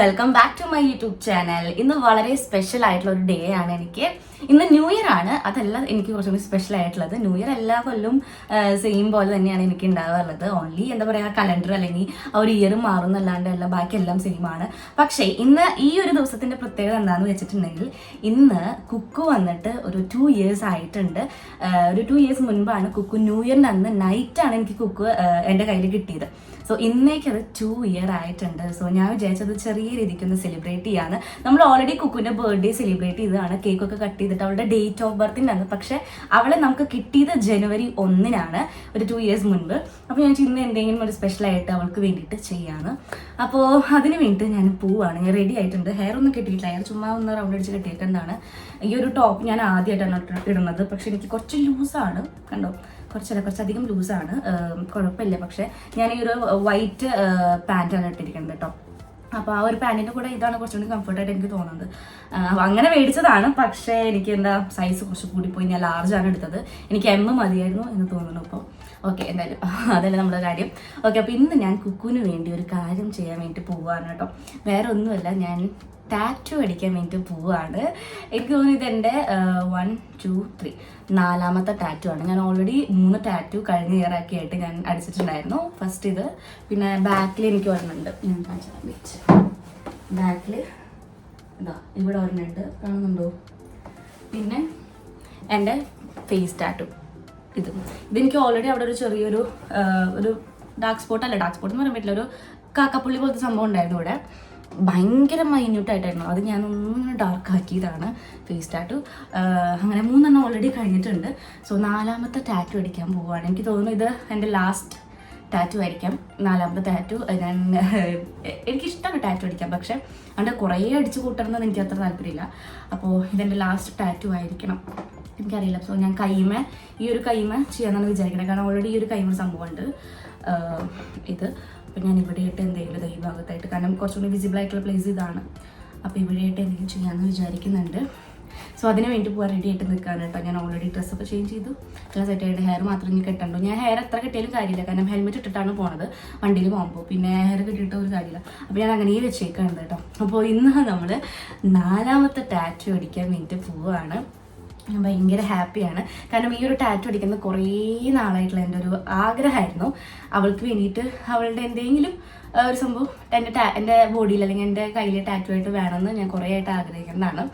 Welcome back to my YouTube channel ഇന്ന് വളരെ special ആയിട്ടുള്ള ഒരു ഡേ ആണ് എനിക്ക്. ഇന്ന് ന്യൂ ഇയർ ആണ്. അതല്ല എനിക്ക് കുറച്ചുകൂടി സ്പെഷ്യൽ ആയിട്ടുള്ളത്. ന്യൂ ഇയർ എല്ലാ കൊല്ലവും സെയിം പോലെ തന്നെയാണ് എനിക്ക് ഉണ്ടാകാറുള്ളത് ഓൺലി എന്താ പറയുക കലണ്ടർ അല്ലെങ്കിൽ ആ ഒരു ഇയർ മാറുന്നല്ലാണ്ട് എല്ലാം ബാക്കി എല്ലാം സെയിം ആണ്. പക്ഷേ ഇന്ന് ഈ ഒരു ദിവസത്തിന്റെ പ്രത്യേകത എന്താണെന്ന് വെച്ചിട്ടുണ്ടെങ്കിൽ ഇന്ന് കുക്കു വന്നിട്ട് ഒരു ടു ഇയേഴ്സ് ആയിട്ടുണ്ട്. ഒരു ടു ഇയേഴ്സ് മുൻപാണ് കുക്കു ന്യൂ ഇയറിന്റെ അന്ന് നൈറ്റ് ആണ് എനിക്ക് കുക്കു എന്റെ കയ്യിൽ കിട്ടിയത്. സോ ഇന്നേക്ക് അത് ടു ഇയർ ആയിട്ടുണ്ട്. സോ ഞാൻ വിചാരിച്ചത് ചെറിയ രീതിക്ക് ഒന്ന് സെലിബ്രേറ്റ് ചെയ്യാണ് നമ്മൾ ഓൾറെഡി കുക്കുവിന്റെ ബർത്ത്ഡേ സെലിബ്രേറ്റ് ചെയ്തതാണ്. കേക്കൊക്കെ കട്ട് ചെയ്തിട്ട് അവളുടെ ഡേറ്റ് ഓഫ് ബർത്തിന്റെ പക്ഷെ അവളെ നമുക്ക് കിട്ടിയത് ജനുവരി ഒന്നിനാണ്. ഒരു ടു ഇയേഴ്സ് മുൻപ്. അപ്പോൾ ഞാൻ ഇന്ന് എന്തെങ്കിലും ഒരു സ്പെഷ്യലായിട്ട് അവൾക്ക് വേണ്ടിയിട്ട് ചെയ്യാണ് അപ്പോൾ അതിന് വേണ്ടിയിട്ട് ഞാൻ പോവാണ്. ഞാൻ റെഡി ആയിട്ടുണ്ട്. ഹെയർ ഒന്നും കെട്ടിയിട്ടില്ല. ഹെയർ ചുമ്മാ ഒന്ന് റൗണ്ട് അടിച്ച് കെട്ടിയേക്കുന്നതാണ്. ഈ ഒരു ടോപ്പ് ഞാൻ ആദ്യമായിട്ടാണ് ഇടുന്നത്. പക്ഷെ എനിക്ക് കുറച്ച് ലൂസാണ് കണ്ടോ? കുറച്ചല്ല കുറച്ചധികം ലൂസാണ് കുഴപ്പമില്ല. പക്ഷേ ഞാൻ ഈ ഒരു വൈറ്റ് പാന്റാണ് ഇട്ടിരിക്കുന്നത് കേട്ടോ. അപ്പോൾ ആ ഒരു പാന്റിന്റെ കൂടെ ഇതാണ് കുറച്ചുകൂടി കംഫർട്ടായിട്ട് എനിക്ക് തോന്നുന്നത്. അങ്ങനെ മേടിച്ചതാണ്. പക്ഷേ എനിക്ക് എന്താ സൈസ് കുറച്ച് കൂടിപ്പോയി ഞാൻ ലാർജാണ് എടുത്തത്. എനിക്ക് എം മതിയായിരുന്നു എന്ന് തോന്നുന്നു ഇപ്പോൾ ഓക്കെ എന്തായാലും അതല്ല നമ്മുടെ കാര്യം. ഓക്കെ അപ്പോൾ ഇന്ന് ഞാൻ കുക്കുവിന് വേണ്ടി ഒരു കാര്യം ചെയ്യാൻ വേണ്ടി പോവുകയാണ് കേട്ടോ. വേറെ ഒന്നുമല്ല ഞാൻ ടാറ്റു അടിക്കാൻ വേണ്ടിയിട്ട് പോവുകയാണ് എനിക്ക് തോന്നുന്നു ഇതെന്റെ വൺ ടു ത്രീ നാലാമത്തെ ടാറ്റു ആണ്. ഞാൻ ഓൾറെഡി മൂന്ന് ടാറ്റു കഴിഞ്ഞ ഇയർ ആയിട്ട് ഞാൻ അടിച്ചിട്ടുണ്ടായിരുന്നു. ഫസ്റ്റ് ഇത്. പിന്നെ ബാക്കിൽ എനിക്ക് ഒരെണ്ണുണ്ട് ഞാൻ കാണിച്ചു ബാക്കിൽ ഇതാ ഇവിടെ ഒരെണ്ണുണ്ട് കാണുന്നുണ്ടോ? പിന്നെ എന്റെ ഫേസ് ടാറ്റു ഇത്. ഇതെനിക്ക് ഓൾറെഡി അവിടെ ഒരു ചെറിയൊരു ഒരു ഡാർക്ക് സ്പോട്ട് അല്ല ഡാർക്ക് സ്പോട്ട് എന്ന് പറയാൻ പറ്റില്ല. ഒരു കാക്കപ്പുള്ളി പോലത്തെ സംഭവം ഉണ്ടായിരുന്നു ഇവിടെ. ഭയങ്കര മൈന്യൂട്ടായിട്ടായിരുന്നു അത് ഞാൻ ഒന്നും ഡാർക്ക് ആക്കിയതാണ് ഫേസ് ടാറ്റു അങ്ങനെ മൂന്നെണ്ണം ഓൾറെഡി കഴിഞ്ഞിട്ടുണ്ട്. സോ നാലാമത്തെ ടാറ്റു അടിക്കാൻ പോവുകയാണ്. എനിക്ക് തോന്നുന്നു ഇത് എന്റെ ലാസ്റ്റ് ടാറ്റു ആയിരിക്കാം. നാലാമത്തെ ടാറ്റു ഞാൻ എനിക്കിഷ്ടമാണ് ടാറ്റു അടിക്കാൻ. പക്ഷേ അതിന്റെ കുറേ അടിച്ചു കൂട്ടണമെന്ന് എനിക്ക് അത്ര താല്പര്യമില്ല. അപ്പോൾ ഇതെന്റെ ലാസ്റ്റ് ടാറ്റു ആയിരിക്കണം. എനിക്കറിയില്ല. സോ ഞാൻ കൈമ ഈ ഒരു കൈമ ചെയ്യാമെന്നാണ് വിചാരിക്കുന്നത് കാരണം ഓൾറെഡി ഈ ഒരു കൈമ സംഭവമുണ്ട്. ഇത്. അപ്പോൾ ഞാൻ ഇവിടെയായിട്ട് എന്തെങ്കിലും ദൈവ ഭാഗത്തായിട്ട്. കാരണം കുറച്ചുകൂടി വിസിബിൾ ആയിട്ടുള്ള പ്ലേസ് ഇതാണ്. അപ്പോൾ ഇവിടെയായിട്ട് എന്തെങ്കിലും ചെയ്യാമെന്ന് വിചാരിക്കുന്നുണ്ട്. സോ അതിന് വേണ്ടി പോകാൻ റെഡി ആയിട്ട് നിൽക്കാൻ കേട്ടോ. ഞാൻ ഓൾറെഡി ഡ്രസ്സൊക്കെ ചേഞ്ച് ചെയ്തു. എല്ലാം സെറ്റ് ആയിട്ട് ഹെയർ മാത്രം ഇനി കെട്ടണ്ടോ? ഞാൻ ഹെയർ എത്ര കെട്ടിയാലും കാര്യമില്ല. കാരണം ഹെൽമെറ്റ് ഇട്ടിട്ടാണ് പോണത്. വണ്ടിയിൽ പോകുമ്പോൾ പിന്നെ ഹെയർ കെട്ടിയിട്ട് ഒരു കാര്യമില്ല. അപ്പോൾ ഞാൻ അങ്ങനെ വെച്ചേക്കാണ് കേട്ടോ. അപ്പോൾ ഇന്ന് നമ്മൾ നാലാമത്തെ ടാറ്റു അടിക്കാൻ വേണ്ടിയിട്ട് പോവുകയാണ് ഞാൻ ഭയങ്കര ഹാപ്പിയാണ്. കാരണം ഈ ഒരു ടാറ്റു അടിക്കുന്ന കുറേ നാളായിട്ടുള്ള എന്റെ ഒരു ആഗ്രഹമായിരുന്നു. അവൾക്ക് വേണ്ടിയിട്ട് അവളുടെ എന്തെങ്കിലും ഒരു സംഭവം എന്റെ ടാ എന്റെ ബോഡിയിൽ അല്ലെങ്കിൽ എന്റെ കയ്യിൽ ടാറ്റു ആയിട്ട് വേണമെന്ന് ഞാൻ കുറേ ആയിട്ട് ആഗ്രഹിക്കുന്നതാണ്.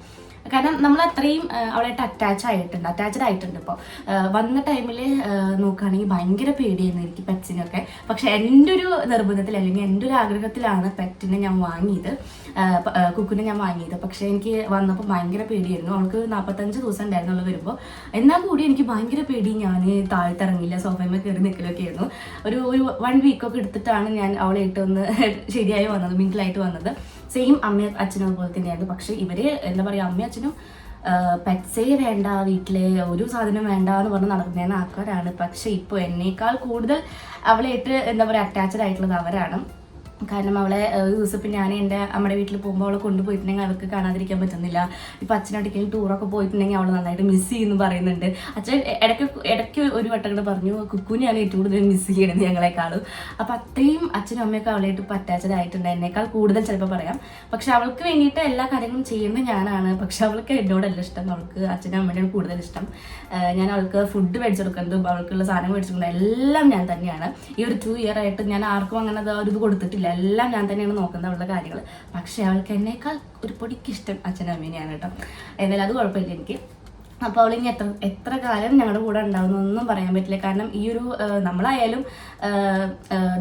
കാരണം നമ്മൾ അത്രയും അവളായിട്ട് അറ്റാച്ച് ആയിട്ടുണ്ട് അറ്റാച്ച്ഡ് ആയിട്ടുണ്ട് ഇപ്പോൾ. വന്ന ടൈമിൽ നോക്കുകയാണെങ്കിൽ ഭയങ്കര പേടിയായിരുന്നു എനിക്ക് പെറ്റ്സിനൊക്കെ പക്ഷെ എന്റെ ഒരു നിർബന്ധത്തിൽ അല്ലെങ്കിൽ എന്റെ ഒരു ആഗ്രഹത്തിലാണ് പെറ്റിനെ ഞാൻ വാങ്ങിയത്. കുക്കുനെ ഞാൻ വാങ്ങിയത്. പക്ഷെ എനിക്ക് വന്നപ്പോൾ ഭയങ്കര പേടിയായിരുന്നു. അവൾക്ക് നാൽപ്പത്തഞ്ച് ദിവസം ഉണ്ടായിരുന്നുള്ളൂ വരുമ്പോൾ എന്നാൽ കൂടി എനിക്ക് ഭയങ്കര പേടി. ഞാൻ താഴ്ത്തിറങ്ങില്ല സോഫയിൽ കയറി നിൽക്കലൊക്കെ ആയിരുന്നു ഒരു ഒരു വൺ വീക്കൊക്കെ എടുത്തിട്ടാണ് ഞാൻ അവളെ ഇട്ട് ഒന്ന് ശരിയായി വന്നത് മിങ്കിളായിട്ട് വന്നത്. സെയിം അമ്മയും അച്ഛനും അതുപോലെ തന്നെയായിരുന്നു. പക്ഷേ ഇവർ എന്താ പറയുക അമ്മയും അച്ഛനും പെറ്റ്സേ വേണ്ട വീട്ടിലെ ഒരു സാധനം വേണ്ട എന്ന് പറഞ്ഞ് നടക്കുന്ന ആൾക്കാരാണ്. പക്ഷെ ഇപ്പോൾ എന്നേക്കാൾ കൂടുതൽ അവളെ ഇട്ട് എന്താ പറയുക അറ്റാച്ച്ഡ് ആയിട്ടുള്ളത് അവരാണ്. കാരണം അവളെ ദിവസം ഞാൻ എന്റെ നമ്മുടെ വീട്ടിൽ പോകുമ്പോൾ അവളെ കൊണ്ടുപോയിട്ടുണ്ടെങ്കിൽ അവൾക്ക് കാണാതിരിക്കാൻ പറ്റുന്നില്ല. ഇപ്പം അച്ഛനടുക്കൽ ടൂറൊക്കെ പോയിട്ടുണ്ടെങ്കിൽ അവൾ നന്നായിട്ട് മിസ് ചെയ്യുന്നു പറയുന്നുണ്ട്. അച്ഛൻ ഇടയ്ക്ക് ഇടയ്ക്ക് ഒരു വട്ടം കൂടെ പറഞ്ഞു കുക്കുനെയാണ് ഏറ്റവും കൂടുതൽ മിസ് ചെയ്യണത് ഞങ്ങളെക്കാളും. അപ്പം അത്രയും അച്ഛനും അമ്മയൊക്കെ അവളായിട്ട് ഇപ്പം അറ്റാച്ച്ഡ് ആയിട്ടുണ്ട് എന്നേക്കാൾ കൂടുതൽ ചിലപ്പോൾ പറയാം. പക്ഷെ അവൾക്ക് വേണ്ടിയിട്ട് എല്ലാ കാര്യങ്ങളും ചെയ്യുന്നത് ഞാനാണ്. പക്ഷെ അവൾക്ക് എന്നോടല്ല ഇഷ്ടം. അവൾക്ക് അച്ഛനും അമ്മയുടെയാണ് കൂടുതൽ ഇഷ്ടം. ഞാൻ അവൾക്ക് ഫുഡ് മേടിച്ചു കൊടുക്കുന്നതും അവൾക്കുള്ള സാധനം മേടിച്ചു കൊടുക്കുന്നതും എല്ലാം ഞാൻ തന്നെയാണ്. ഈ ഒരു ടു ഇയർ ആയിട്ട് ഞാൻ ആർക്കും അങ്ങനെ ഒരു ഇത് കൊടുത്തിട്ടില്ല. എല്ലാം ഞാൻ തന്നെയാണ് നോക്കുന്നത് അവളുടെ കാര്യങ്ങൾ പക്ഷേ അവൾക്ക് എന്നേക്കാൾ ഒരു പൊടിക്ക് ഇഷ്ടം അച്ഛനും അമ്മേനെയാണ് കേട്ടോ. എന്നാലും അത് കുഴപ്പമില്ല എനിക്ക്. അപ്പോൾ അവൾ എത്ര എത്ര കാലം ഞങ്ങളുടെ കൂടെ ഉണ്ടാവുന്നൊന്നും പറയാൻ പറ്റില്ല. കാരണം ഈ ഒരു നമ്മളായാലും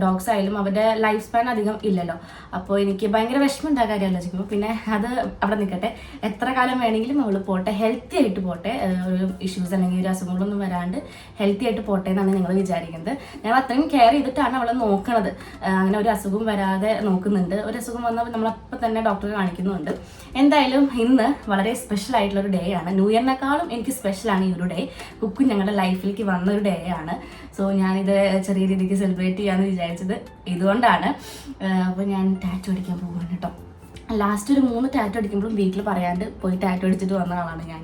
ഡോഗ്സ് ആയാലും അവരുടെ ലൈഫ് സ്പാൻ അധികം ഇല്ലല്ലോ. അപ്പോൾ എനിക്ക് ഭയങ്കര വിഷമം ഉണ്ടാകാൻ കാര്യം ആലോചിക്കുമ്പോൾ പിന്നെ അത് അവിടെ നിൽക്കട്ടെ എത്ര കാലം വേണമെങ്കിലും അവൾ പോട്ടെ. ഹെൽത്തി ആയിട്ട് പോട്ടെ. ഒരു ഇഷ്യൂസ് അല്ലെങ്കിൽ ഒരു അസുഖങ്ങളൊന്നും വരാണ്ട് ഹെൽത്തി ആയിട്ട് പോട്ടെ എന്നാണ് ഞങ്ങൾ വിചാരിക്കുന്നത്. ഞങ്ങൾ അത്രയും കെയർ ചെയ്തിട്ടാണ് അവളെ നോക്കണത്. അങ്ങനെ ഒരു അസുഖം വരാതെ നോക്കുന്നുണ്ട്. ഒരു അസുഖം വന്നാൽ നമ്മളപ്പോൾ തന്നെ ഡോക്ടറെ കാണിക്കുന്നുണ്ട്. എന്തായാലും ഇന്ന് വളരെ സ്പെഷ്യൽ ആയിട്ടുള്ള ഒരു ഡേ ആണ് ന്യൂ ഇയറിനേക്കാളും എനിക്ക് സ്പെഷ്യലാണ് ഈ ഒരു ഡേ കുക്കു ഞങ്ങളുടെ ലൈഫിലേക്ക് വന്ന ഒരു ഡേ ആണ്. സോ ഞാനിത് ചെറിയ രീതിക്ക് സെലിബ്രേറ്റ് ചെയ്യാമെന്ന് വിചാരിച്ചത് ഇതുകൊണ്ടാണ്. അപ്പോൾ ഞാൻ ടാറ്റു അടിക്കാൻ പോകുകയാണ് കേട്ടോ ലാസ്റ്റ് ഒരു മൂന്ന് ടാറ്റു അടിക്കുമ്പോഴും വീട്ടിൽ പറയാണ്ട് പോയി ടാറ്റു അടിച്ചിട്ട് വന്ന ആളാണ് ഞാൻ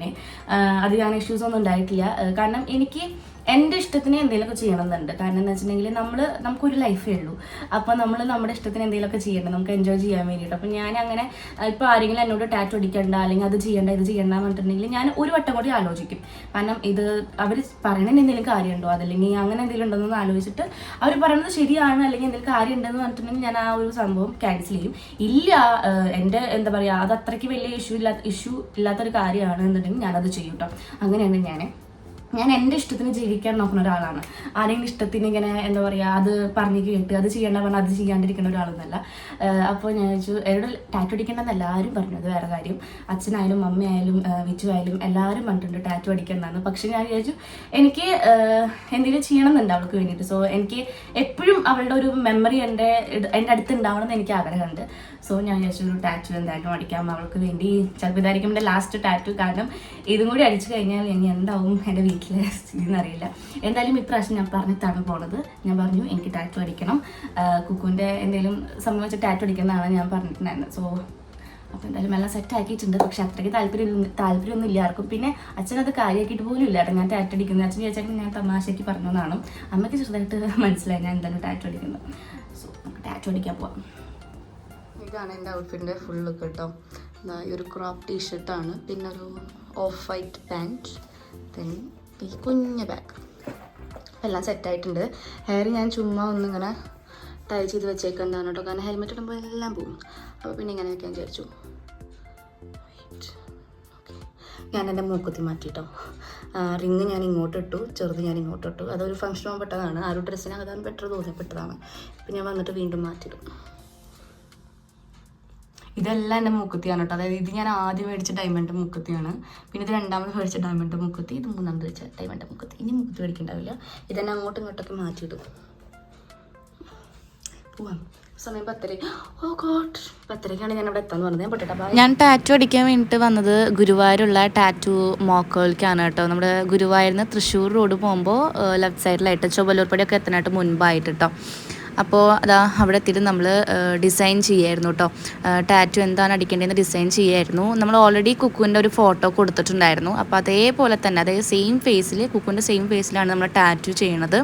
ഞാൻ ഇഷ്യൂസ് ഒന്നും ഉണ്ടായിട്ടില്ല. കാരണം എനിക്ക് എന്റെ ഇഷ്ടത്തിന് എന്തെങ്കിലുമൊക്കെ ചെയ്യണമെന്നുണ്ട്. കാരണം എന്ന് വെച്ചിട്ടുണ്ടെങ്കിൽ നമ്മൾ നമുക്കൊരു ലൈഫേ ഉള്ളൂ. അപ്പോൾ നമ്മൾ നമ്മുടെ ഇഷ്ടത്തിന് എന്തെങ്കിലുമൊക്കെ ചെയ്യണം. നമുക്ക് എൻജോയ് ചെയ്യാൻ വേണ്ടിയിട്ട്. അപ്പോൾ ഞാൻ അങ്ങനെ ഇപ്പോൾ ആരെങ്കിലും എന്നോട് ടാറ്റു അടിക്കണ്ട അല്ലെങ്കിൽ അത് ചെയ്യണ്ട ഇത് ചെയ്യണ്ട എന്ന് പറഞ്ഞിട്ടുണ്ടെങ്കിൽ ഞാൻ ഒരു വട്ടം കൂടി ആലോചിക്കും. കാരണം ഇത് അവർ പറയണതിന് എന്തെങ്കിലും കാര്യമുണ്ടോ? അതല്ലെങ്കിൽ അങ്ങനെ എന്തെങ്കിലും ഉണ്ടോ എന്ന് ആലോചിച്ചിട്ട് അവർ പറയുന്നത് ശരിയാണ് അല്ലെങ്കിൽ എന്തെങ്കിലും കാര്യം ഉണ്ടെന്ന് പറഞ്ഞിട്ടുണ്ടെങ്കിൽ ഞാൻ ആ ഒരു സംഭവം ക്യാൻസൽ ചെയ്യും. ഇല്ല എന്റെ എന്താ പറയുക അത് അത്രയ്ക്ക് വലിയ ഇഷ്യൂ ഇല്ലാത്ത ഇഷ്യൂ ഇല്ലാത്തൊരു കാര്യമാണ് എന്നുണ്ടെങ്കിൽ ഞാനത് ചെയ്യും കേട്ടോ അങ്ങനെയാണ് ഞാൻ ഞാൻ എന്റെ ഇഷ്ടത്തിന് ജീവിക്കാൻ നോക്കുന്ന ഒരാളാണ്. ആരെങ്കിലും ഇഷ്ടത്തിന് ഇങ്ങനെ എന്താ പറയുക അത് പറഞ്ഞു കേട്ട് അത് ചെയ്യേണ്ട പറഞ്ഞാൽ അത് ചെയ്യാണ്ടിരിക്കുന്ന ഒരാളൊന്നല്ല. അപ്പോൾ ഞാൻ ചോദിച്ചു എന്നോട് ടാറ്റു അടിക്കേണ്ടെന്ന് എല്ലാവരും പറഞ്ഞു അത് വേറെ കാര്യം. അച്ഛനായാലും അമ്മയായാലും വിച്ചു ആയാലും എല്ലാവരും പറഞ്ഞിട്ടുണ്ട് ടാറ്റു അടിക്കേണ്ടതാണ് പക്ഷെ ഞാൻ വിചാരിച്ചു എനിക്ക് എന്തെങ്കിലും ചെയ്യണം എന്നുണ്ട് അവൾക്ക് വേണ്ടിയിട്ട്. സോ എനിക്ക് എപ്പോഴും അവളുടെ ഒരു മെമ്മറി എന്റെ എന്റെ അടുത്ത് ഉണ്ടാവണം എന്ന് എനിക്ക് ആഗ്രഹമുണ്ട്. സോ ഞാൻ വിചാരിച്ചു ഒരു ടാറ്റു എന്തായാലും അടിക്കാം അവൾക്ക് വേണ്ടി. ചിലപ്പോൾ ഇതായിരിക്കും എന്റെ ലാസ്റ്റ് ടാറ്റു കാരണം ഇതും കൂടി അടിച്ചു കഴിഞ്ഞാൽ ഇനി എന്താവും എന്റെ വീട്ടിലെ സ്ഥിതി എന്നറിയില്ല എന്തായാലും ഇപ്രാവശ്യം ഞാൻ പറഞ്ഞിട്ടാണ് പോണത്. ഞാൻ പറഞ്ഞു എനിക്ക് ടാറ്റു അടിക്കണം. കുക്കുവിന്റെ എന്തെങ്കിലും സംബന്ധിച്ച് ടാറ്റു അടിക്കുന്നതാണ് ഞാൻ പറഞ്ഞിട്ടുണ്ടായിരുന്നത്. സോ അപ്പോൾ എന്തായാലും എല്ലാം സെറ്റ് ആക്കിയിട്ടുണ്ട്. പക്ഷെ അത്രയ്ക്ക് താല്പര്യം താല്പര്യമൊന്നും ഇല്ല ആർക്കും. പിന്നെ അച്ഛൻ അത് കാര്യമാക്കിയിട്ട് പോലും ഇല്ല ഞാൻ ടാറ്റ് അടിക്കുന്നത്. അച്ഛൻ ചോദിച്ചാൽ ഞാൻ തമാശയ്ക്ക് പറഞ്ഞതാണ് അമ്മയ്ക്ക് ചെറുതായിട്ട് മനസ്സിലായി ഞാൻ എന്തായാലും ടാറ്റ് അടിക്കുന്നത്. സോ നമുക്ക് ടാറ്റ് അടിക്കാൻ പോവാം. ഇതാണ് എന്റെ ഔട്ട്ഫിറ്റിന്റെ ഫുൾ ലുക്ക് കേട്ടോ ഈ ഒരു ക്രോപ്പ് ടീഷർട്ടാണ് പിന്നെ ഒരു ഓഫ് വൈറ്റ് പാന്റ് ദെൻ ഈ കുഞ്ഞ് ബാഗ് എല്ലാം സെറ്റായിട്ടുണ്ട് ഹെയർ ഞാൻ ചുമ്മാ ഒന്നിങ്ങനെ ടൈ ചെയ്ത് വെച്ചേക്കുന്നതാണ് കേട്ടോ. കാരണം ഹെൽമെറ്റ് ഇടുമ്പോൾ എല്ലാം പോകും അപ്പോൾ പിന്നെ ഇങ്ങനെ വെക്കാൻ വിചാരിച്ചു. ഞാൻ എന്റെ മൂക്കുത്തി മാറ്റിട്ടോ റിങ് ഞാൻ ഇങ്ങോട്ട് ഇട്ടു. ചെറുത് ഞാൻ ഇങ്ങോട്ട് ഇട്ടു. അതൊരു ഫംഗ്ഷൻ പെട്ടതാണ്. ആ ഒരു ഡ്രസ്സിനകത്താണ് ബെറ്റർ തോന്നിപ്പെട്ടതാണ് ഇപ്പം ഞാൻ വന്നിട്ട് വീണ്ടും മാറ്റിയിടും. ഇതെല്ലാം എന്റെ മൂക്കുത്തിയാണ് കേട്ടോ. അതായത് ഇത് ഞാൻ ആദ്യം മേടിച്ച ഡയമണ്ട് മൂക്കുത്തിയാണ് പിന്നെ ഇത് രണ്ടാമത് മേടിച്ച ഡയമണ്ട് മൂക്കുത്തി ഇത് മൂന്നാമത് വെച്ച ഡയമണ്ട് മൂക്കുത്തി ഇനി മൂക്കുത്തി മേടിക്കണ്ടാവില്ല. ഇതെന്നെ അങ്ങോട്ടും ഇങ്ങോട്ടൊക്കെ മാറ്റിയിടും. പോവാം സമയം പത്തര ഓ ഗോഡ് പത്തരക്കാണ് ഞാൻ അവിടെ എത്താന്ന് പറഞ്ഞത് പൊട്ടിട്ടാ. ഞാൻ ടാറ്റു അടിക്കാൻ വേണ്ടിട്ട് വന്നത് ഗുരുവായൂരുള്ള ടാറ്റു മോക്കോൾക്കാണ് കേട്ടോ. നമ്മുടെ ഗുരുവായൂരിൽ നിന്ന് തൃശ്ശൂർ റോഡ് പോകുമ്പോൾ ലെഫ്റ്റ് സൈഡിലായിട്ട് ചൊവ്വലൂർപ്പടിയൊക്കെ എത്താനായിട്ട് മുൻപായിട്ട് കേട്ടോ. അപ്പോൾ അതാ അവിടെ എത്തിയിട്ട് നമ്മൾ ഡിസൈൻ ചെയ്യായിരുന്നു കേട്ടോ ടാറ്റു എന്താണ് അടിക്കേണ്ടതെന്ന് ഡിസൈൻ ചെയ്യായിരുന്നു. നമ്മൾ ഓൾറെഡി കുക്കുവിന്റെ ഒരു ഫോട്ടോ കൊടുത്തിട്ടുണ്ടായിരുന്നു. അപ്പോൾ അതേപോലെ തന്നെ അതേ സെയിം ഫേസിൽ കുക്കുവിന്റെ സെയിം ഫേസിലാണ് നമ്മൾ ടാറ്റു ചെയ്യണത്.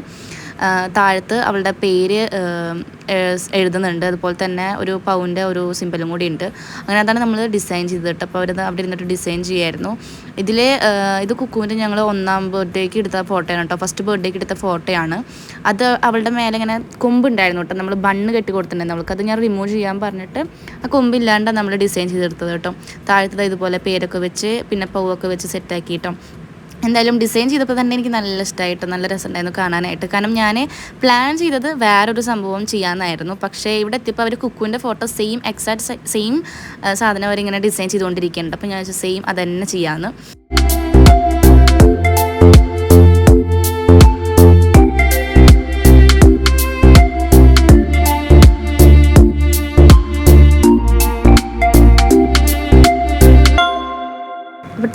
താഴത്ത് അവളുടെ പേര് എഴുതുന്നുണ്ട്. അതുപോലെ തന്നെ ഒരു പൗന്റെ ഒരു സിമ്പലും കൂടി ഉണ്ട്. അങ്ങനെ അതാണ് നമ്മൾ ഡിസൈൻ ചെയ്തിട്ട് അപ്പോൾ അവരത് അവിടെ ഇരുന്നിട്ട് ഡിസൈൻ ചെയ്യായിരുന്നു. ഇതിൽ ഇത് കുക്കുവിന്റെ ഞങ്ങൾ ഒന്നാം ബർത്ത്ഡേക്ക് എടുത്ത ഫോട്ടോയാണ് കേട്ടോ. ഫസ്റ്റ് ബർത്ത്ഡേക്ക് എടുത്ത ഫോട്ടോയാണ്. അത് അവളുടെ മേലെ ഇങ്ങനെ കൊമ്പുണ്ടായിരുന്നു കേട്ടോ. നമ്മൾ ബണ്ണ് കെട്ടി കൊടുത്തിട്ടുണ്ടായിരുന്നു അവൾക്ക്. അത് ഞാൻ റിമൂവ് ചെയ്യാൻ പറഞ്ഞിട്ട് ആ കൊമ്പില്ലാണ്ടാണ് നമ്മൾ ഡിസൈൻ ചെയ്തെടുത്തത് കേട്ടോ. താഴത്തത് ഇതുപോലെ പേരൊക്കെ വെച്ച് പിന്നെ പൂവൊക്കെ വെച്ച് സെറ്റാക്കി കേട്ടോ എന്തായാലും ഡിസൈൻ ചെയ്തപ്പോൾ തന്നെ എനിക്ക് നല്ല ഇഷ്ടമായിട്ട് നല്ല രസമുണ്ടായിരുന്നു കാണാനായിട്ട്. കാരണം ഞാൻ പ്ലാൻ ചെയ്തത് വേറൊരു സംഭവം ചെയ്യാമെന്നായിരുന്നു. പക്ഷേ ഇവിടെ എത്തിയപ്പോൾ അവർ കുക്കുവിന്റെ ഫോട്ടോ സെയിം എക്സാക്ട് സെയിം സാധനം അവരിങ്ങനെ ഡിസൈൻ ചെയ്തുകൊണ്ടിരിക്കുന്നുണ്ട്. അപ്പോൾ ഞാൻ വെച്ചാൽ സെയിം അത് തന്നെ ചെയ്യാമെന്ന്.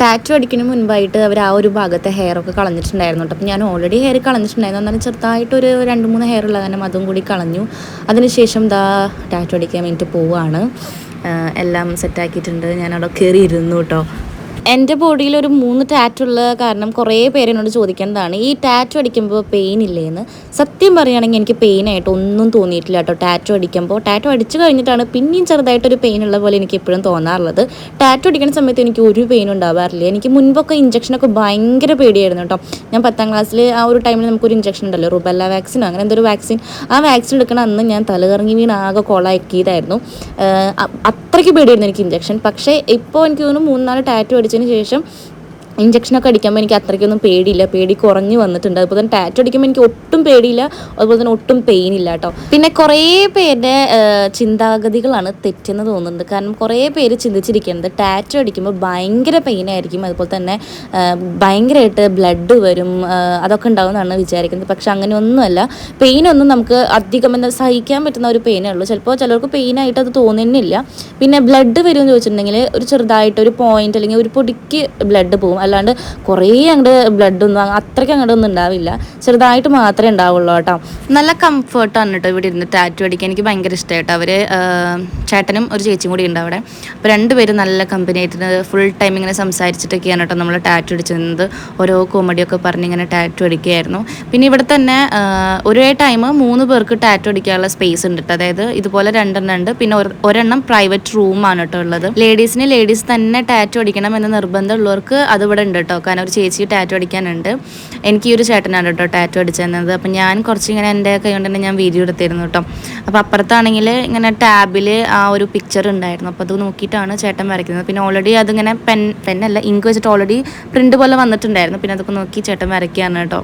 ടാറ്റു അടിക്കുന്ന മുൻപായിട്ട് അവർ ആ ഒരു ഭാഗത്തെ ഹെയർ ഒക്കെ കളഞ്ഞിട്ടുണ്ടായിരുന്നു കേട്ടോ. അപ്പോൾ ഞാൻ ഓൾറെഡി ഹെയർ കളഞ്ഞിട്ടുണ്ടായിരുന്നു. എന്നാലും ചെറുതായിട്ടൊരു രണ്ട് മൂന്ന് ഹെയർ ഉള്ള കാരണം അതും കൂടി കളഞ്ഞു. അതിനുശേഷം ദാ ടാറ്റു അടിക്കാൻ വേണ്ടിയിട്ട് പോവുകയാണ് എല്ലാം സെറ്റാക്കിയിട്ടുണ്ട് ഞാൻ അവിടെ കയറി ഇരുന്നു കേട്ടോ. എന്റെ ബോഡിയിൽ ഒരു മൂന്ന് ടാറ്റു ഉള്ള കാരണം കുറേ പേരെന്നോട് എന്നോട് ചോദിക്കുന്നതാണ് ഈ ടാറ്റു അടിക്കുമ്പോൾ പെയിൻ ഇല്ലേന്ന്? സത്യം പറയുകയാണെങ്കിൽ എനിക്ക് പെയിൻ ആയിട്ട് ഒന്നും തോന്നിയിട്ടില്ല കേട്ടോ ടാറ്റു അടിക്കുമ്പോൾ. ടാറ്റു അടിച്ചു കഴിഞ്ഞിട്ടാണ് പിന്നെയും ചെറുതായിട്ടൊരു പെയിൻ ഉള്ള പോലെ എനിക്ക് എപ്പോഴും തോന്നാറുള്ളത്. ടാറ്റു അടിക്കുന്ന സമയത്ത് എനിക്ക് ഒരു പെയിൻ ഉണ്ടാവാറില്ല. എനിക്ക് മുൻപൊക്കെ ഇഞ്ചക്ഷനൊക്കെ ഭയങ്കര പേടിയായിരുന്നു കേട്ടോ. ഞാൻ പത്താം ക്ലാസ്സിൽ ആ ഒരു ടൈമിൽ നമുക്കൊരു ഇഞ്ചക്ഷൻ ഉണ്ടല്ലോ റുബല്ല വാക്സിനോ അങ്ങനെ എന്തൊരു വാക്സിൻ ആ വാക്സിൻ എടുക്കണ അന്ന് ഞാൻ തലകറങ്ങി വീണ് ആകെ കൊളാക്കിയതായിരുന്നു. അത്രയ്ക്ക് പേടിയായിരുന്നു എനിക്ക് ഇഞ്ചക്ഷൻ പക്ഷേ ഇപ്പോൾ എനിക്ക് തോന്നുന്നു മൂന്നാൽ ടാറ്റു അടിച്ചതിന് ശേഷം ഇഞ്ചക്ഷനൊക്കെ അടിക്കുമ്പോൾ എനിക്ക് അത്രയ്ക്കൊന്നും പേടിയില്ല. പേടി കുറഞ്ഞു വന്നിട്ടുണ്ട്. അതുപോലെ തന്നെ ടാറ്റു അടിക്കുമ്പോൾ എനിക്ക് ഒട്ടും പേടിയില്ല. അതുപോലെ തന്നെ ഒട്ടും പെയിൻ ഇല്ല കേട്ടോ. പിന്നെ കുറേ പേരുടെ ചിന്താഗതികളാണ് തെറ്റെന്ന് തോന്നുന്നത്. കാരണം കുറേ പേര് ചിന്തിച്ചിരിക്കുന്നത് ടാറ്റു അടിക്കുമ്പോൾ ഭയങ്കര പെയിൻ ആയിരിക്കും. അതുപോലെ തന്നെ ഭയങ്കരമായിട്ട് ബ്ലഡ് വരും അതൊക്കെ ഉണ്ടാവുമെന്നാണ് വിചാരിക്കുന്നത്. പക്ഷെ അങ്ങനെയൊന്നുമല്ല. പെയിനൊന്നും നമുക്ക് അധികം എന്താ സഹിക്കാൻ പറ്റുന്ന ഒരു പെയിനേ ഉള്ളൂ. ചിലപ്പോൾ ചിലർക്ക് പെയിനായിട്ട് അത് തോന്നുന്നില്ല. പിന്നെ ബ്ലഡ് വരും എന്ന് ചോദിച്ചിട്ടുണ്ടെങ്കിൽ ഒരു ചെറുതായിട്ട് ഒരു പോയിന്റ് അല്ലെങ്കിൽ ഒരു പൊടിക്ക് ബ്ലഡ് പോകും. അല്ലാണ്ട് കുറേ അങ്ങോട്ട് ബ്ലഡൊന്നും അത്രയ്ക്ക് അങ്ങോട്ട് ഒന്നും ഉണ്ടാവില്ല. ചെറുതായിട്ട് മാത്രമേ ഉണ്ടാവുള്ളൂ കേട്ടോ. നല്ല കംഫർട്ടാണ് കേട്ടോ ഇവിടെ ഇരുന്ന് ടാറ്റു അടിക്കാൻ. എനിക്ക് ഭയങ്കര ഇഷ്ടമായിട്ടോ അവർ ചേട്ടനും ഒരു ചേച്ചിയും കൂടി ഉണ്ട് അവിടെ. അപ്പോൾ രണ്ടുപേരും നല്ല കമ്പനി ആയിട്ട് ഫുൾ ടൈം ഇങ്ങനെ സംസാരിച്ചിട്ടൊക്കെയാണ് കേട്ടോ നമ്മൾ ടാറ്റു അടിച്ചിരുന്നത് ഓരോ കോമഡിയൊക്കെ പറഞ്ഞ് ഇങ്ങനെ ടാറ്റു അടിക്കുകയായിരുന്നു. പിന്നെ ഇവിടെ തന്നെ ഒരേ ടൈം മൂന്ന് പേർക്ക് ടാറ്റു അടിക്കാനുള്ള സ്പേസ് ഉണ്ട് കേട്ടോ. അതായത് ഇതുപോലെ രണ്ടെണ്ണം ഉണ്ട്. പിന്നെ ഒരെണ്ണം പ്രൈവറ്റ് റൂമാണ് കേട്ടോ ഉള്ളത്. ലേഡീസിന് ലേഡീസ് തന്നെ ടാറ്റു അടിക്കണം എന്ന് നിർബന്ധമുള്ളവർക്ക് അത് ഇവിടെ ഉണ്ട് കേട്ടോ. കാരണം ഒരു ചേച്ചി ടാറ്റു അടിക്കാനുണ്ട്. എനിക്ക് ഈ ഒരു ചേട്ടനാണ് കേട്ടോ ടാറ്റു അടിച്ചു തന്നത് അപ്പം ഞാൻ കുറച്ച് ഇങ്ങനെ എന്റെ കൈ കൊണ്ട് തന്നെ ഞാൻ വീഡിയോ എടുത്തിരുന്നു കേട്ടോ. അപ്പോൾ അപ്പുറത്താണെങ്കിൽ ഇങ്ങനെ ടാബിൽ ആ ഒരു പിക്ചർ ഉണ്ടായിരുന്നു. അപ്പോൾ അത് നോക്കിയിട്ടാണ് ചേട്ടൻ വരയ്ക്കുന്നത്. പിന്നെ ഓൾറെഡി അതിങ്ങനെ പെൻ പെന്നല്ല ഇങ്ക് വെച്ചിട്ട് ഓൾറെഡി പ്രിന്റ് പോലെ വന്നിട്ടുണ്ടായിരുന്നു. പിന്നെ അതൊക്കെ നോക്കി ചേട്ടൻ വരയ്ക്കുകയാണ് കേട്ടോ.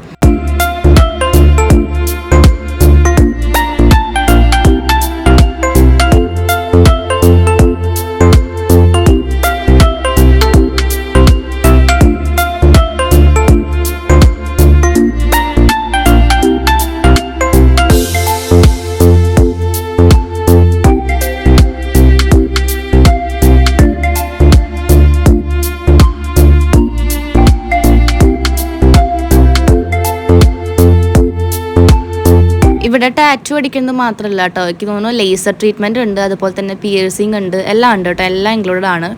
ഇവിടെ ടാറ്റു അടിക്കുന്നത് മാത്രമല്ല കേട്ടോ എനിക്ക് തോന്നുന്നു ലേസർ ട്രീറ്റ്മെന്റ് ഉണ്ട് അതുപോലെ തന്നെ പിയേഴ്സിങ് ഉണ്ട് എല്ലാം ഉണ്ട് കേട്ടോ എല്ലാം ഇൻക്ലൂഡഡ് ആണ്.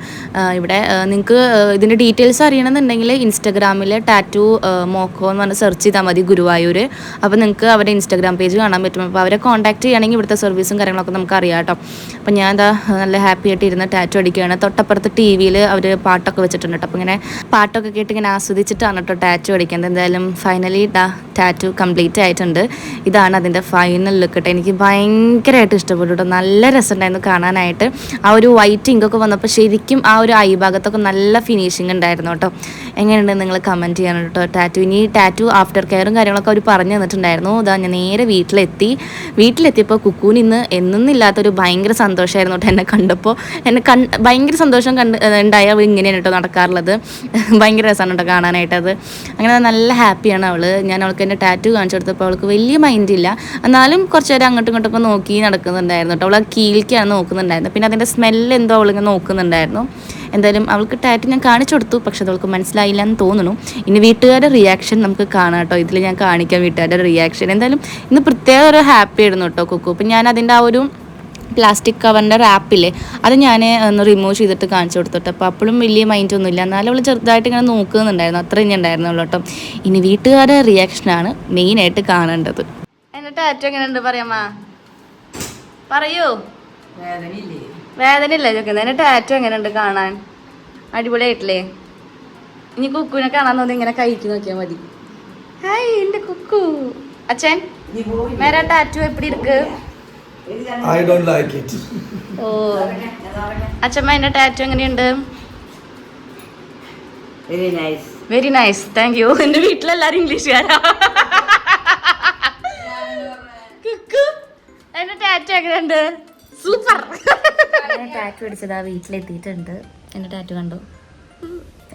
ഇവിടെ നിങ്ങൾക്ക് ഇതിന്റെ ഡീറ്റെയിൽസ് അറിയണമെന്നുണ്ടെങ്കിൽ ഇൻസ്റ്റാഗ്രാമിൽ ടാറ്റു മോക്കോ എന്ന് പറഞ്ഞ് സെർച്ച് ചെയ്താൽ മതി ഗുരുവായൂർ അപ്പോൾ നിങ്ങൾക്ക് അവരുടെ ഇൻസ്റ്റാഗ്രാം പേജ് കാണാൻ പറ്റും. അപ്പോൾ അവരെ കോൺടാക്ട് ചെയ്യുകയാണെങ്കിൽ ഇവിടുത്തെ സർവീസും കാര്യങ്ങളൊക്കെ നമുക്ക് അറിയാം കേട്ടോ അപ്പോൾ ഞാൻ എന്താ നല്ല ഹാപ്പി ആയിട്ട് ഇരുന്ന് ടാറ്റു അടിക്കുകയാണ്. തൊട്ടപ്പുറത്ത് ടി വിയിൽ അവർ പാട്ടൊക്കെ വെച്ചിട്ടുണ്ട് കേട്ടോ അപ്പോൾ ഇങ്ങനെ പാട്ടൊക്കെ കേട്ട് ഇങ്ങനെ ആസ്വദിച്ചിട്ടാണ് കേട്ടോ ടാറ്റു അടിക്കുന്നത് എന്തായാലും ഫൈനലി ടാറ്റു കംപ്ലീറ്റ് ആയിട്ടുണ്ട്. ഇതാണ് അതിന്റെ ഫൈനൽ ലുക്ക് കേട്ടോ എനിക്ക് ഭയങ്കരമായിട്ട് ഇഷ്ടപ്പെട്ടു കേട്ടോ നല്ല രസമുണ്ടായിരുന്നു കാണാനായിട്ട്. ആ ഒരു വൈറ്റ് ഇങ്കൊക്കെ വന്നപ്പോൾ ശരിക്കും ആ ഒരു ഐ ഭാഗത്തൊക്കെ നല്ല ഫിനിഷിങ് ഉണ്ടായിരുന്നു കേട്ടോ എങ്ങനെയുണ്ട് നിങ്ങൾ കമന്റ് ചെയ്യണം കേട്ടോ ടാറ്റു ഇനി ടാറ്റു ആഫ്റ്റർ കെയറും കാര്യങ്ങളൊക്കെ അവർ പറഞ്ഞു തന്നിട്ടുണ്ടായിരുന്നു. ഇതാ ഞാൻ നേരെ വീട്ടിലെത്തി. വീട്ടിലെത്തിയപ്പോൾ കുക്കൂൻ ഇന്ന് എന്നൊന്നില്ലാത്തൊരു ഭയങ്കര സന്തോഷമായിരുന്നു കേട്ടോ എന്നെ കണ്ടപ്പോൾ എന്നെ കൺ ഭയങ്കര സന്തോഷം കണ്ട് ഉണ്ടായ അവൾ ഇങ്ങനെയാണ് കേട്ടോ നടക്കാറുള്ളത്. ഭയങ്കര രസമാണ് കേട്ടോ കാണാനായിട്ട് അത് അങ്ങനെ നല്ല ഹാപ്പിയാണ് അവൾ ഞാൻ അവൾക്ക് എന്റെ ടാറ്റു കാണിച്ചു കൊടുത്തപ്പോൾ അവൾക്ക് വലിയ മൈൻഡില്ല എന്നാലും കുറച്ച് നേരം അങ്ങോട്ടും ഇങ്ങോട്ടൊക്കെ നോക്കി നടക്കുന്നുണ്ടായിരുന്നു കേട്ടോ. അവൾ ആ കീഴിലേക്കാണ് നോക്കുന്നുണ്ടായിരുന്നത്. പിന്നെ അതിന്റെ സ്മെല്ല് എന്തോ അവളിങ്ങനെ നോക്കുന്നുണ്ടായിരുന്നു. എന്തായാലും അവൾക്ക് ടാറ്റ് ഞാൻ കാണിച്ചു കൊടുത്തു. പക്ഷെ അവൾക്ക് മനസ്സിലായില്ല എന്ന് തോന്നുന്നു. ഇനി വീട്ടുകാരുടെ റിയാക്ഷൻ നമുക്ക് കാണാം കേട്ടോ. ഇതിൽ ഞാൻ കാണിക്കാം വീട്ടുകാരുടെ റിയാക്ഷൻ എന്തായാലും ഇന്ന് പ്രത്യേക ഒരു ഹാപ്പി ആയിരുന്നു കേട്ടോ കുക്കു. അപ്പം ഞാൻ അതിന്റെ ആ ഒരു പ്ലാസ്റ്റിക് കവറിന്റെ റാപ്പില്ലേ അത് ഞാൻ ഒന്ന് റിമൂവ് ചെയ്തിട്ട് കാണിച്ചു കൊടുത്തിട്ട് അപ്പോൾ അപ്പോഴും വലിയ മൈൻഡ് ഒന്നുമില്ല എന്നാലും അവൾ ചെറുതായിട്ട് ഇങ്ങനെ നോക്കുന്നുണ്ടായിരുന്നു. അത്ര ഇനി ഉണ്ടായിരുന്നുള്ളൂ കേട്ടോ. ഇനി വീട്ടുകാരുടെ റിയാക്ഷനാണ് മെയിനായിട്ട് കാണേണ്ടത്. ടാറ്റു എങ്ങനെയുണ്ട് പറയാമ്മ പറയൂ വേദനയില്ലേ? ചോദിക്കുന്നത് എന്റെ എങ്ങനെ ഉണ്ട് കാണാൻ? അടിപൊളിയായിട്ടില്ലേ? ഇനി കുക്കുവിനെ കാണാൻ തോന്നി ഇങ്ങനെ കൈക്ക് നോക്കിയാൽ മതി. ഹായ് എന്റെ കുക്കു. അച്ഛൻ മേരാ ടാറ്റു എപ്പിടി ഇരിക്ക് ഐ ഡോണ്ട് ലൈക്ക് ഇറ്റ്. ഓ. അച്ഛമ്മ എന്റെ ടാറ്റു എങ്ങനെയുണ്ട്? Very nice very nice thank you എന്റെ വീട്ടിലെല്ലാവരും ഇംഗ്ലീഷുകാരാ. എന്റെ സൂപ്പർ വീട്ടിലെത്തിയിട്ടുണ്ട്. എന്റെ ടാറ്റു കണ്ടു.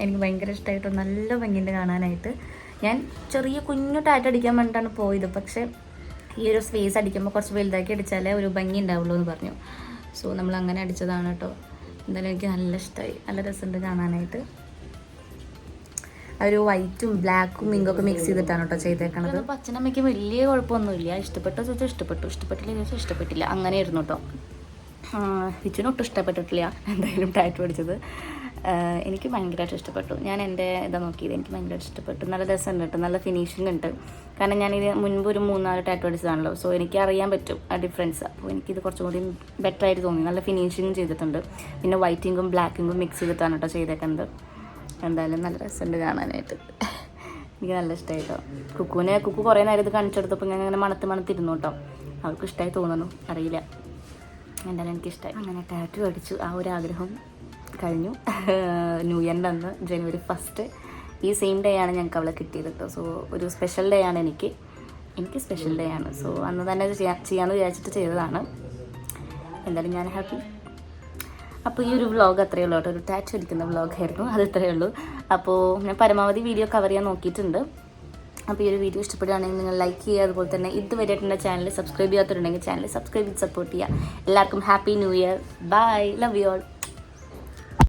എനിക്ക് ഭയങ്കര ഇഷ്ടമായിട്ട് നല്ല ഭംഗിയുണ്ട് കാണാനായിട്ട്. ഞാൻ ചെറിയ കുഞ്ഞു ടാറ്റ അടിക്കാൻ വേണ്ടിയിട്ടാണ് പോയത്. പക്ഷേ ഈ ഒരു സ്പേസ് അടിക്കുമ്പോൾ കുറച്ച് വലുതാക്കി അടിച്ചാലേ ഒരു ഭംഗി ഉണ്ടാവുള്ളൂ എന്ന് പറഞ്ഞു. സോ നമ്മൾ അങ്ങനെ അടിച്ചതാണ് കേട്ടോ. എന്തായാലും എനിക്ക് നല്ല ഇഷ്ടമായി. നല്ല രസമുണ്ട് കാണാനായിട്ട്. ഒരു വൈറ്റും ബ്ലാക്കും ഇങ്കൊക്കെ മിക്സ് ചെയ്തിട്ടാണ് കേട്ടോ ചെയ്തേക്കണത്. അച്ഛനമ്മയ്ക്ക് വലിയ കുഴപ്പമൊന്നുമില്ല. ഇഷ്ടപ്പെട്ടോ ചോദിച്ചാൽ ഇഷ്ടപ്പെട്ടു. ഇഷ്ടപ്പെട്ടില്ല ചോദിച്ചാൽ ഇഷ്ടപ്പെട്ടില്ല. അങ്ങനെ അങ്ങനെയായിരുന്നു കേട്ടോ ഹിച്ചിനൊട്ടും ഇഷ്ടപ്പെട്ടിട്ടില്ല. എന്തായാലും ടാറ്റ് പഠിച്ചത്. എനിക്ക് ഭയങ്കരമായിട്ട് ഇഷ്ടപ്പെട്ടു. ഞാൻ എന്റെ ഇതാ നോക്കിയത്. എനിക്ക് ഭയങ്കരമായിട്ട് ഇഷ്ടപ്പെട്ടു. നല്ല രസമുണ്ട് കേട്ടോ നല്ല ഫിനിഷിംഗ് ഉണ്ട്. കാരണം ഞാനിത് മുൻപ് ഒരു മൂന്നാൽ ടാറ്റു അടിച്ചതാണല്ലോ സോ എനിക്ക് അറിയാൻ പറ്റും ആ ഡിഫറൻസ് അപ്പോൾ എനിക്കിത് കുറച്ചും കൂടി ബെറ്റർ ആയിട്ട് തോന്നി. നല്ല ഫിനിഷിങ് ചെയ്തിട്ടുണ്ട്. പിന്നെ വൈറ്റിങ്ങും ബ്ലാക്കിങ്ങും മിക്സ് ചെയ്തിട്ടാണ് കേട്ടോ ചെയ്തേക്കുന്നത് എന്തായാലും നല്ല രസമുണ്ട് കാണാനായിട്ട്. എനിക്ക് നല്ല ഇഷ്ടമായി കേട്ടോ കുക്കുവിനെ കുക്കു കുറേ നേരം ഇത് കാണിച്ചെടുത്തപ്പോൾ ഞാൻ ഇങ്ങനെ മണത്ത് മണത്തിരുന്നു കേട്ടോ. അവൾക്ക് ഇഷ്ടമായി തോന്നുന്നു. അറിയില്ല. എന്തായാലും എനിക്കിഷ്ടമായി അങ്ങനെ ടാറ്റു അടിച്ചു. ആ ഒരു ആഗ്രഹം കഴിഞ്ഞു. ന്യൂ ഇയറിന്റെ അന്ന് ജനുവരി ഫസ്റ്റ് ഈ സെയിം ഡേ ആണ് ഞങ്ങൾക്ക് അവളെ കിട്ടിയത് കേട്ടോ സോ ഒരു സ്പെഷ്യൽ ഡേ ആണ് എനിക്ക്. എനിക്ക് സ്പെഷ്യൽ ഡേ ആണ്. സോ അന്ന് തന്നെ ചെയ്യാ ചെയ്യാമെന്ന് വിചാരിച്ചിട്ട് ചെയ്തതാണ്. എന്തായാലും ഞാൻ ഹാപ്പി അപ്പോൾ ഈ ഒരു വ്ളോഗ് അത്രയേ ഉള്ളൂ കേട്ടോ. ഒരു ടാറ്റു അടിക്കുന്ന വ്ളോഗായിരുന്നു അത് ഇത്രയേ ഉള്ളൂ. അപ്പോൾ ഞാൻ പരമാവധി വീഡിയോ കവർ ചെയ്യാൻ നോക്കിയിട്ടുണ്ട്. അപ്പോൾ ഈ ഒരു വീഡിയോ ഇഷ്ടപ്പെടുകയാണെങ്കിൽ നിങ്ങൾ ലൈക്ക് ചെയ്യുക. അതുപോലെ തന്നെ ഇതുവരെ എന്റെ ചാനൽ സബ്സ്ക്രൈബ് ചെയ്യാത്തവരുണ്ടെങ്കിൽ ചാനൽ സബ്സ്ക്രൈബ് ചെയ്ത് സപ്പോർട്ട് ചെയ്യുക. എല്ലാവർക്കും happy new year bye love you all